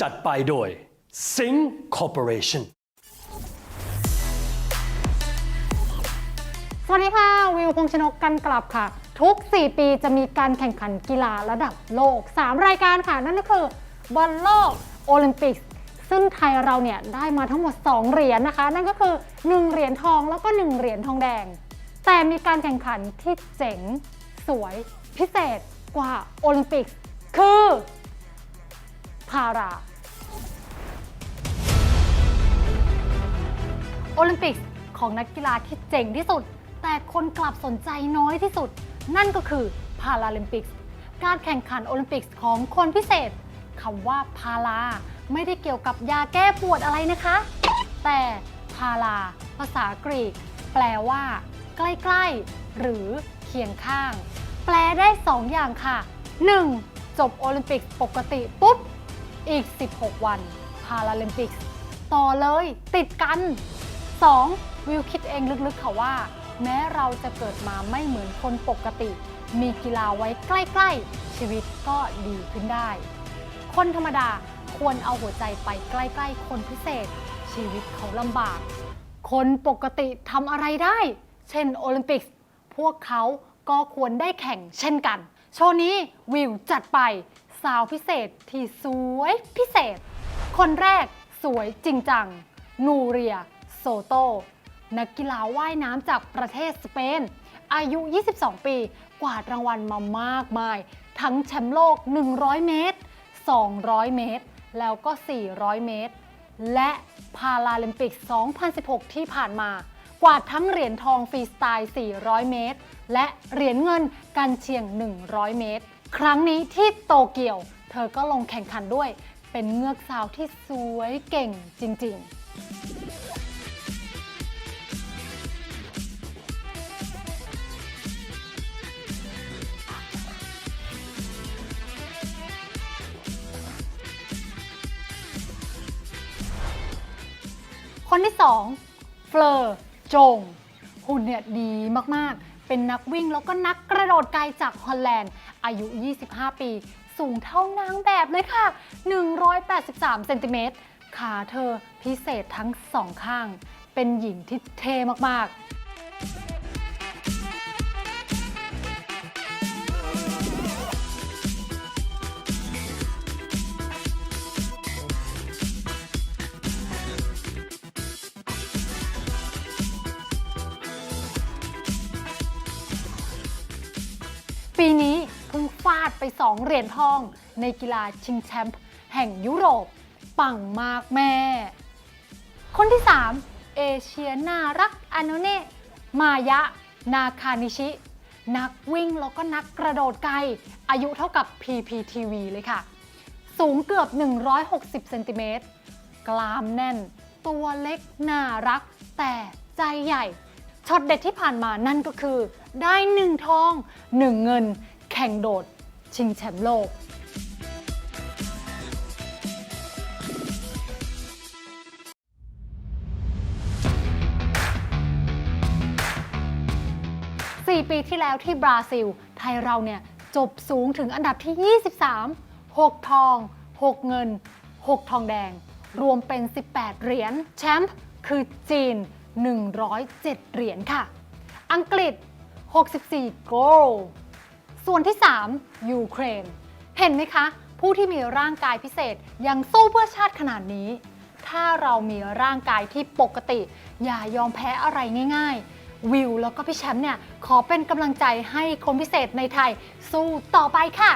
จัดไปโดย Sing Corporation สวัสดีค่ะ วิวพงษ์ชนกกันกลับค่ะ ทุก 4 ปีจะมีการแข่งขันกีฬาระดับโลก 3 รายการค่ะ นั่นก็คือบอลโลกโอลิมปิกซึ่งไทยเราเนี่ยได้มาทั้งหมด 2 เหรียญนะคะ นั่นก็คือ 1 เหรียญทองแล้วก็ 1 เหรียญทองแดง แต่มีการแข่งขันที่เจ๋งสวยพิเศษกว่าโอลิมปิกคือพารา โอลิมปิกของนักกีฬาที่เจ๋งที่สุด แต่คนกลับสนใจน้อยที่สุด นั่นก็คือพาราลิมปิกการแข่งขันโอลิมปิกของคนพิเศษคำว่าพาราไม่ได้เกี่ยวกับยาแก้ปวดอะไรนะคะ แต่พาราภาษากรีก แปลว่า ใกล้ๆ หรือเคียงข้าง แปลได้ 2 อย่างค่ะ 1. จบโอลิมปิกปกติปุ๊บ อีก 16 วัน พาราลิมปิกต่อเลยติดกัน 2. วิวคิดเองลึกๆค่ะว่า แม้เราจะเกิดมาไม่เหมือนคนปกติ มีกีฬาไว้ใกล้ๆ ชีวิตก็ดีขึ้นได้ คนธรรมดาควรเอาหัวใจไปใกล้ๆ คนพิเศษ ชีวิตเขาลำบาก คนปกติทำอะไรได้ เช่นโอลิมปิกพวกเขาก็ควรได้แข่งเช่นกัน โชว์นี้วิวจัดไปสาวพิเศษที่สวยพิเศษ คนแรกสวยจริงจัง นูเรีย โซโต นักกีฬาว่ายน้ำจากประเทศสเปน อายุ 22 ปี กวาดรางวัลมามากมาย ทั้งแชมป์โลก 100 เมตร 200 เมตร แล้วก็ 400 เมตร และพาราลิมปิก 2016 ที่ผ่านมา กวาดทั้งเหรียญทองฟรีสไตล์ 400 เมตร และเหรียญเงินกันเชียง 100 เมตร ครั้งนี้ที่โตเกียว เธอก็ลงแข่งขันด้วยเป็นเงือกสาวที่สวยเก่งจริง ๆ คนที่2เฟลอร์จงหุ่นเนี่ยดีมากๆ เป็นนักวิ่งแล้วก็นักกระโดดไกลจากฮอลแลนด์ อายุ 25 ปี สูงเท่านางแบบเลยค่ะ 183 เซนติเมตร ขาเธอพิเศษทั้งสองข้าง เป็นหญิงที่เท่มากๆ ปีนี้เพิ่งฟาดไป 2 เหรียญทอง ในกีฬาชิงแชมป์แห่งยุโรป ปังมากแม่ คนที่ 3 เอเชียน่ารักอโนเนะมายะ นาคานิชิ นักวิ่งแล้วก็นักกระโดดไกล อายุเท่ากับ PPTV เลยค่ะ สูงเกือบ 160 เซนติเมตร กลามแน่น ตัวเล็กน่ารัก แต่ใจใหญ่ช็อตเด็ดที่ผ่านมานั่นก็คือ ได้หนึ่งทองหนึ่งเงิน แข่งโดด ชิงแชมป์โลก 4 ปีที่แล้วที่บราซิล ไทยเราเนี่ย จบสูงถึงอันดับที่ 23 6 ทอง 6 เงิน 6 ทองแดง รวมเป็น 18 เหรียญแชมป์คือจีน 107 เหรียญค่ะ อังกฤษ 64 goal ส่วนที่ 3 ยูเครน เห็นไหมคะ ผู้ที่มีร่างกายพิเศษยังสู้เพื่อชาติขนาดนี้ ถ้าเรามีร่างกายที่ปกติ อย่ายอมแพ้อะไรง่าย ๆ วิวแล้วก็พี่แชมป์เนี่ย ขอเป็นกำลังใจให้คนพิเศษในไทยสู้ต่อไปค่ะ